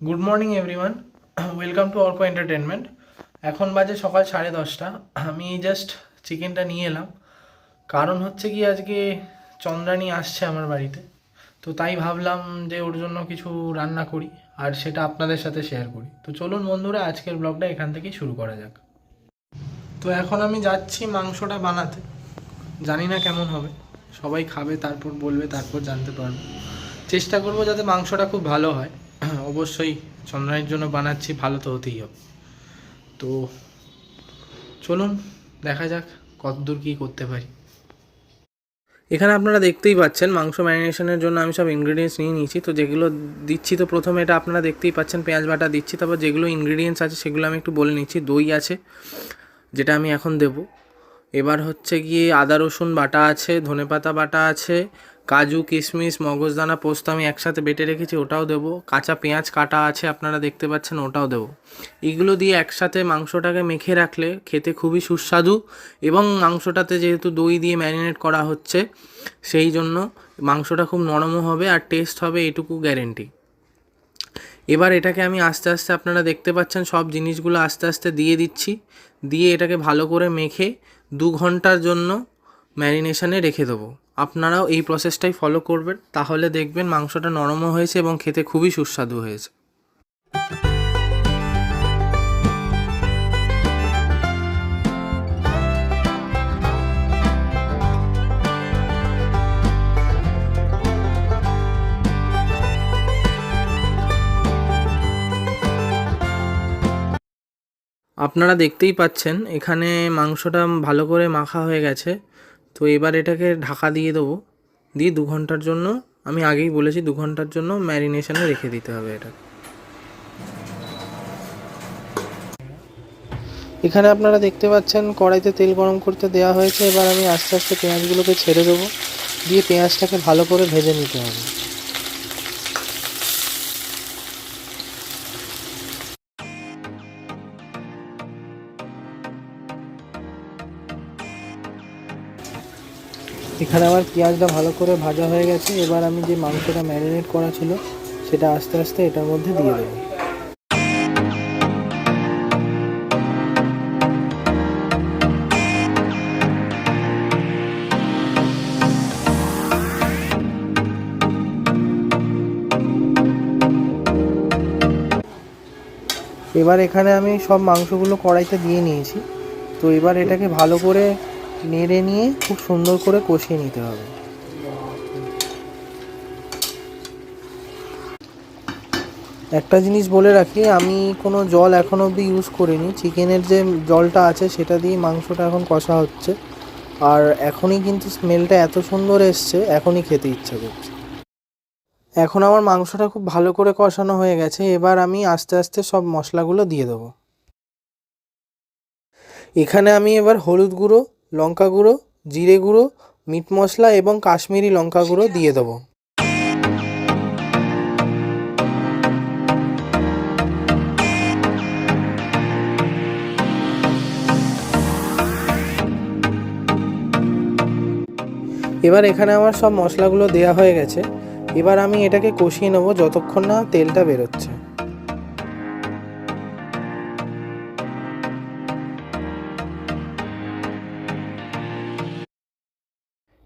Good morning everyone welcome to Arka entertainment এখন বাজে সকাল সাড়ে দশটা। আমি জাস্ট চিকেনটা নিয়ে এলাম। কারণ হচ্ছে কি, আজকে চন্দ্রানী আসছে আমার বাড়িতে। তো তাই ভাবলাম যে ওর জন্য কিছু রান্না করি আর সেটা আপনাদের সাথে শেয়ার করি। তো চলুন বন্ধুরা, আজকের ব্লগটা এখান থেকেই শুরু করা যাক। তো এখন আমি যাচ্ছি মাংসটা বানাতে। জানি না কেমন হবে। সবাই খাবে, তারপর বলবে, তারপর জানতে পারব। চেষ্টা করব যাতে মাংসটা খুব ভালো হয়। অবশ্যই চন্দ্রানীর জন্য বানাচ্ছি, ভালো তো হতেই হবে। তো চলুন, দেখা যাক কতদূর কী করতে পারি। এখানে আপনারা দেখতেই পাচ্ছেন, মাংস ম্যারিনেশনের জন্য আমি সব ইনগ্রিডিয়েন্টস নিয়ে নিয়েছি। তো যেগুলো দিচ্ছি, তো প্রথমে এটা আপনারা দেখতেই পাচ্ছেন, পেঁয়াজ বাটা দিচ্ছি, তারপর যেগুলো ইনগ্রিডিয়েন্টস আছে সেগুলো আমি একটু বলে নিচ্ছি। দই আছে, যেটা আমি এখন দেব। এবার হচ্ছে গিয়ে আদা, রসুন বাটা আছে, ধনেপাতা বাটা আছে কাজু, কিশমিশ মগজদানা পোস্ত আমি একসাথে বেটে রেখেছি, ওটাও দেবো। কাঁচা পেঁয়াজ কাটা আছে, আপনারা দেখতে পাচ্ছেন, ওটাও দেবো। এগুলো দিয়ে একসাথে মাংসটাকে মেখে রাখলে খেতে খুবই সুস্বাদু এবং মাংসটাতে যেহেতু দই দিয়ে ম্যারিনেট করা হচ্ছে, সেই জন্য মাংসটা খুব নরমও হবে আর টেস্ট হবে এটুকু গ্যারেন্টি। এবার এটাকে আমি আস্তে আস্তে আপনারা দেখতে পাচ্ছেন, সব জিনিসগুলো আস্তে আস্তে দিয়ে দিচ্ছি। দিয়ে এটাকে ভালো করে মেখে দু ঘণ্টার জন্য ম্যারিনেশনে রেখে দেবো। আপনারাও এই প্রসেসটাই ফলো করবেন, তাহলে দেখবেন মাংসটা নরমও হয়েছে এবং খেতে খুবই সুস্বাদু হয়েছে। আপনারা দেখতেই পাচ্ছেন, এখানে মাংসটা ভালো করে মাখা হয়ে গেছে। তো এবার এটাকে ঢাকা দিয়ে দেবো। দিয়ে দু ঘণ্টার জন্য, আমি আগেই বলেছি দু ঘণ্টার জন্য ম্যারিনেশনে রেখে দিতে হবে এটা। এখানে আপনারা দেখতে পাচ্ছেন কড়াইতে তেল গরম করতে দেওয়া হয়েছে। এবার আমি আস্তে আস্তে পেঁয়াজগুলোকে ছেড়ে দেবো। দিয়ে পেঁয়াজটাকে ভালো করে ভেজে নিতে হবে। এখানে আমার পেঁয়াজটা ভালো করে ভাজা হয়ে গেছে। এবার আমি যে মাংসটা ম্যারিনেট করা ছিল, সেটা আস্তে আস্তে এটার মধ্যে দিয়ে দেবো। এবার এখানে আমি সব মাংসগুলো কড়াইতে দিয়ে নিয়েছি। তো এবার এটাকে ভালো করে নেড়ে নিয়ে খুব সুন্দর করে কষিয়ে নিতে হবে। একটা জিনিস বলে রাখি, আমি কোনো জল এখন অবধি ইউজ করিনি। চিকেনের যে জলটা আছে, সেটা দিয়ে মাংসটা এখন কষা হচ্ছে। আর এখনই কিন্তু স্মেলটা এত সুন্দর এসছে, এখনই খেতে ইচ্ছে করছে। এখন আমার মাংসটা খুব ভালো করে কষানো হয়ে গেছে, এবার আমি আস্তে আস্তে সব মশলাগুলো দিয়ে দেবো। এখানে আমি এবার হলুদ গুঁড়ো লঙ্কা গুঁড়ো, জিরে গুঁড়ো, মিট মশলা এবং কাশ্মীরি লঙ্কা গুঁড়ো দিয়ে দেবো। এবার এখানে আমার সব মশলাগুলো দেওয়া হয়ে গেছে। এবার আমি এটাকে কষিয়ে নেব যতক্ষণ না তেলটা বেরোচ্ছে।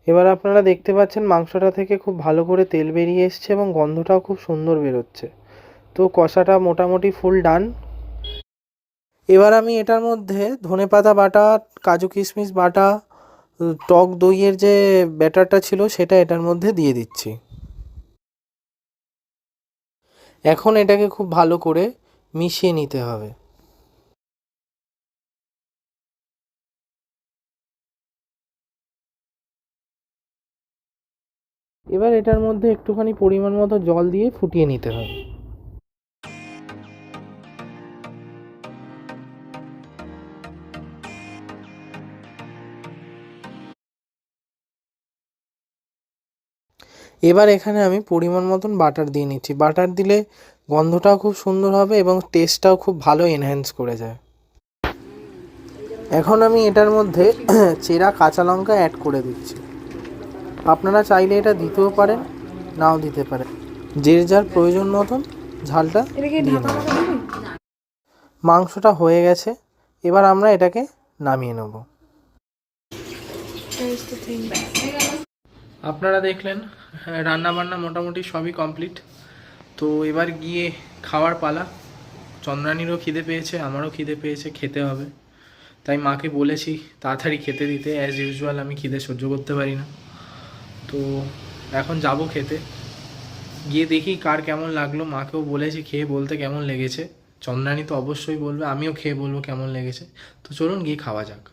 এবার আপনারা দেখতে পাচ্ছেন মাংসটা থেকে খুব ভালো করে তেল বেরিয়ে এসছে এবং গন্ধটাও খুব সুন্দর বেরোচ্ছে। তো কষাটা মোটামুটি ফুল ডান। এবার আমি এটার মধ্যে ধনেপাতা বাটা, কাজু কিশমিশ বাটা, টক দইয়ের যে ব্যাটারটা ছিল সেটা এটার মধ্যে দিয়ে দিচ্ছি। এখন এটাকে খুব ভালো করে মিশিয়ে নিতে হবে। এবার এটার মধ্যে একটুখানি পরিমাণ মতো জল দিয়ে ফুটিয়ে নিতে হবে এবার এখানে আমি পরিমাণ মতন বাটার দিয়ে নিচ্ছি। বাটার দিলে গন্ধটাও খুব সুন্দর হবে এবং টেস্টটাও খুব ভালো এনহ্যান্স করে যায়। এখন আমি এটার মধ্যে চেরা কাঁচা লঙ্কা অ্যাড করে দিচ্ছি। আপনারা চাইলে এটা দিতেও পারেন নাও দিতে পারেন। যে যার প্রয়োজন মতন ঝালটা দিয়ে মাংসটা হয়ে গেছে এবার আমরা এটাকে নামিয়ে নেব. আপনারা দেখলেন রান্না বান্না মোটামুটি সবই কমপ্লিট তো এবার গিয়ে খাওয়ার পালা। চন্দ্রানীরও খিদে পেয়েছে আমারও খিদে পেয়েছে খেতে হবে। তাই মাকে বলেছি তাড়াতাড়ি খেতে দিতে। অ্যাজ ইউজুয়াল আমি খিদে সহ্য করতে পারি না। তো এখন যাব খেতে। গিয়ে দেখি কার কেমন লাগল। মাকেও বলেছি খেয়ে বলতে কেমন লেগেছে। চন্দ্রানী তো অবশ্যই বলবে আমিও খেয়ে বলব কেমন লেগেছে। তো চলুন গিয়ে খাওয়া যাক।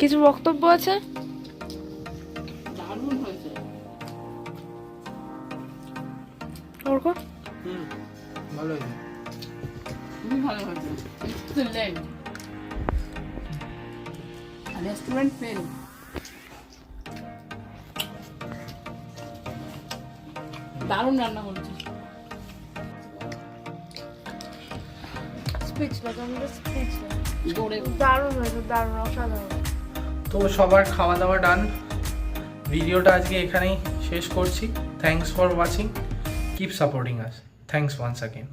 কিছু বক্তব্য আছে? দারুণ হয়েছে। অর্ক হুম ভালো হয়েছে। খুবই ভালো হয়েছে। এক্সেলেন্ট রেস্টুরেন্ট ফেল দারুণ রান্না করছিস স্পিচলেস আমি তো স্পিচলেস দারুণ হয়েছে দারুণ অসাধারণ। তো সবার খাওয়া দাওয়া ডান ভিডিওটা আজকে এখানেই শেষ করছি। Thanks for watching Keep supporting us. Thanks once again.